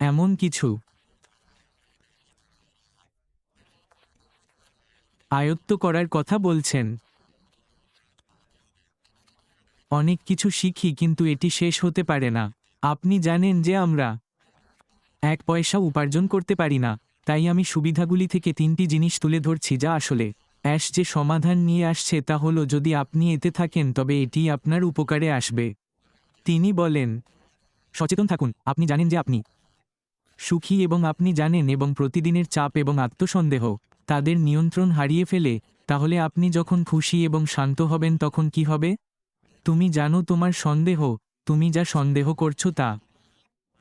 এমন কিছু। আয়ত্ত করার কথা বলছেন। অনেক কিছু শিখি, কিন্তু এটি শেষ হতে পারে না। আপনি জানেন যে আমরা এক পয়সা উপার্জন করতে পারি না, তাই আমি সুবিধাগুলি থেকে তিনটি জিনিস তুলে ধরছি, যা আসলে অ্যাশ যে সমাধান নিয়ে আসছে তা হলো, যদি আপনি এতে থাকেন, তবে এটি আপনার উপকারে আসবে। তিনি বলেন, সচেতন থাকুন, আপনি জানেন যে আপনি সুখী এবং আপনি জানেন এবং প্রতিদিনের চাপ এবং আত্মসন্দেহ তাদের নিয়ন্ত্রণ হারিয়ে ফেলে, তাহলে আপনি যখন খুশি এবং শান্ত হবেন তখন কি হবে? তুমি জানো তোমার সন্দেহ, তুমি যা সন্দেহ করছ তা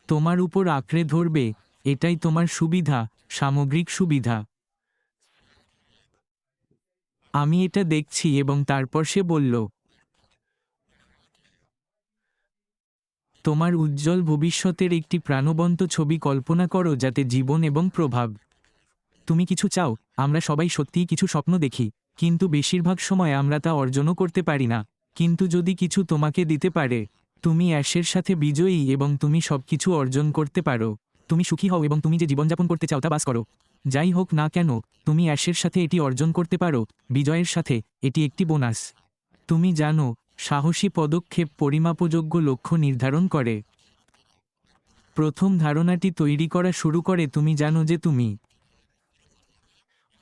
তোমার উপর আঁকড়ে ধরবে, এটাই তোমার সুবিধা, সামগ্রিক সুবিধা। আমি এটা দেখছি এবং তারপর সে বলল তোমার উজ্জ্বল ভবিষ্যতের একটি প্রাণবন্ত ছবি কল্পনা করো যাতে জীবন এবং প্রভাব। তুমি কিছু চাও, আমরা সবাই সত্যিই কিছু স্বপ্ন দেখি, কিন্তু বেশিরভাগ সময় আমরা তা অর্জনও করতে পারি না। কিন্তু যদি কিছু তোমাকে দিতে পারে, তুমি অ্যাশের সাথে বিজয়ী এবং তুমি সবকিছু অর্জন করতে পারো। তুমি সুখী হও এবং তুমি যে জীবনযাপন করতে চাও তা বাস করো। যাই হোক না কেন, তুমি অ্যাশের সাথে এটি অর্জন করতে পারো, বিজয়ের সাথে, এটি একটি বোনাস। তুমি জানো সাহসী পদক্ষেপ পরিমাপযোগ্য লক্ষ্য নির্ধারণ করে। প্রথম ধারণাটি তৈরি করা শুরু করে তুমি জানো যে তুমি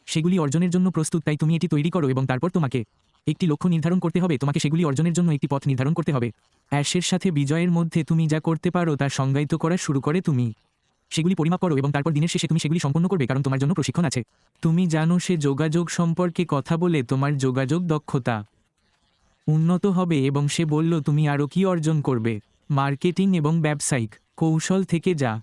সেগুলি অর্জনের জন্য প্রস্তুত, তাই তুমি এটি তৈরি করো এবং তারপর তোমাকে একটি লক্ষ্য নির্ধারণ করতে হবে, তোমাকে সেগুলি অর্জনের জন্য একটি পথ নির্ধারণ করতে হবে। অ্যাশের সাথে বিজয়ের মধ্যে তুমি যা করতে পারো তা সংজ্ঞায়িত করা শুরু করে তুমি। সেগুলি পরিমাপ করো এবং তারপর দিনের শেষে তুমি সেগুলি সম্পন্ন করবে, কারণ তোমার জন্য প্রশিক্ষণ আছে। তুমি জানো সে যোগাযোগ সম্পর্কে কথা বলে তোমার যোগাযোগ দক্ষতা। উন্নত হবে এবং সে বলল, তুমি আরও কি অর্জন করবে? মার্কেটিং এবং ব্যবসায়িক কৌশল থেকে যা।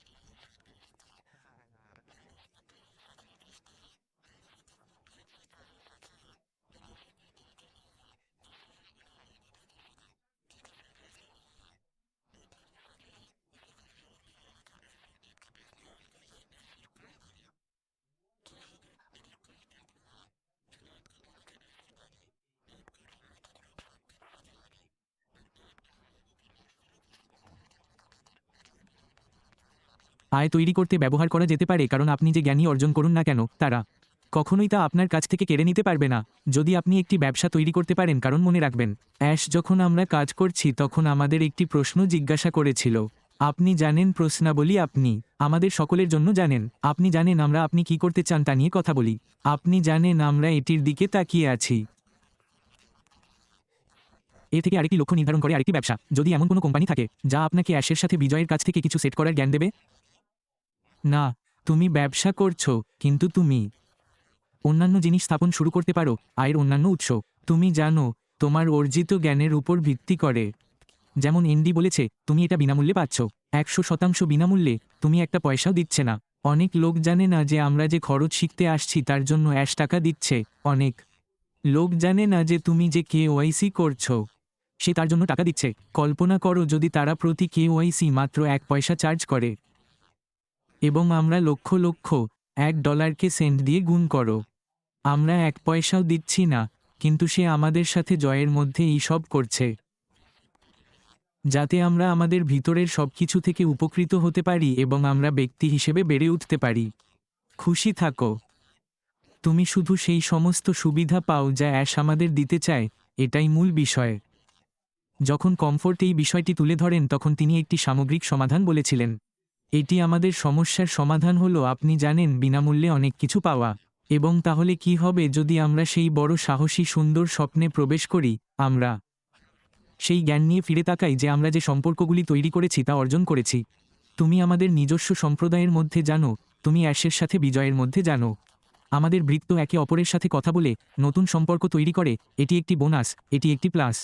আয় তৈরি করতে ব্যবহার করা যেতে পারে, কারণ আপনি যে জ্ঞানী অর্জন করুন না কেন, তারা কখনোই তা আপনার কাছ থেকে কেড়ে নিতে পারবে না। যদি আপনি একটি ব্যবসা তৈরি করতে পারেন, কারণ মনে রাখবেন, অ্যাশ যখন আমরা কাজ করছি, তখন আমাদের একটি প্রশ্ন জিজ্ঞাসা করেছিল, আপনি জানেন প্রশ্নাবলী আপনি? আমাদের সকলের জন্য জানেন। আপনি জানেন আমরা আপনি কি করতে চান তা নিয়ে কথা বলি। আপনি জানেন আমরা এটির দিকে তাকিয়ে আছি। এ থেকে আরেকটি লক্ষ্য নির্ধারণ করে আরেকটি ব্যবসা। যদি এমন কোনো কোম্পানি থাকে, যা আপনাকে অ্যাশের সাথে বিজয়ের কাছ থেকে কিছু সেট করার জ্ঞান দেবে? না, তুমি ব্যবসা করছ, কিন্তু তুমি অন্যান্য জিনিস স্থাপন শুরু করতে পারো, আয়ের অন্যান্য উৎস। তুমি জানো, তোমার অর্জিত জ্ঞানের উপর ভিত্তি করে। যেমন এনডি বলেছে, তুমি এটা বিনামূল্যে পাচ্ছ। একশো শতাংশ বিনামূল্যে, তুমি একটা পয়সাও দিচ্ছে না। অনেক লোক জানে না যে আমরা যে খরচ শিখতে আসছি, তার জন্য অ্যাশ টাকা দিচ্ছে। অনেক লোক জানে না যে তুমি যে কে ওয়াইসি করছ, সে তার জন্য টাকা দিচ্ছে। কল্পনা করো, যদি তারা প্রতি কে ওয়াইসি মাত্র এক পয়সা চার্জ করে। এবং আমরা লক্ষ লক্ষ এক ডলারকে সেন্ট দিয়ে গুণ করো। আমরা এক পয়সাও দিচ্ছি না, কিন্তু সে আমাদের সাথে জয়ের মধ্যে এই সব করছে। যাতে আমরা আমাদের ভিতরের সবকিছু থেকে উপকৃত হতে পারি এবং আমরা ব্যক্তি হিসেবে বেড়ে উঠতে পারি। খুশি থাকো। তুমি শুধু সেই সমস্ত সুবিধা পাও যা অ্যাশ আমাদের দিতে চায়, এটাই মূল বিষয়। যখন কমফোর্ট এই বিষয়টি তুলে ধরেন, তখন তিনি একটি সামগ্রিক সমাধান বলেছিলেন। এটি আমাদের সমস্যার সমাধান হলো, আপনি জানেন বিনামূল্যে অনেক কিছু পাওয়া। এবং তাহলে কি হবে যদি আমরা সেই বড় সাহসী সুন্দর স্বপ্নে প্রবেশ করি, আমরা? সেই জ্ঞান নিয়ে ফিরে তাকাই যে আমরা যে সম্পর্কগুলি তৈরি করেছি তা অর্জন করেছি। তুমি আমাদের নিজস্ব সম্প্রদায়ের মধ্যে জানো, তুমি অ্যাশের সাথে বিজয়ের মধ্যে জানো। আমাদের বৃত্ত একে অপরের সাথে কথা বলে নতুন সম্পর্ক তৈরি করে, এটি একটি বোনাস, এটি একটি প্লাস।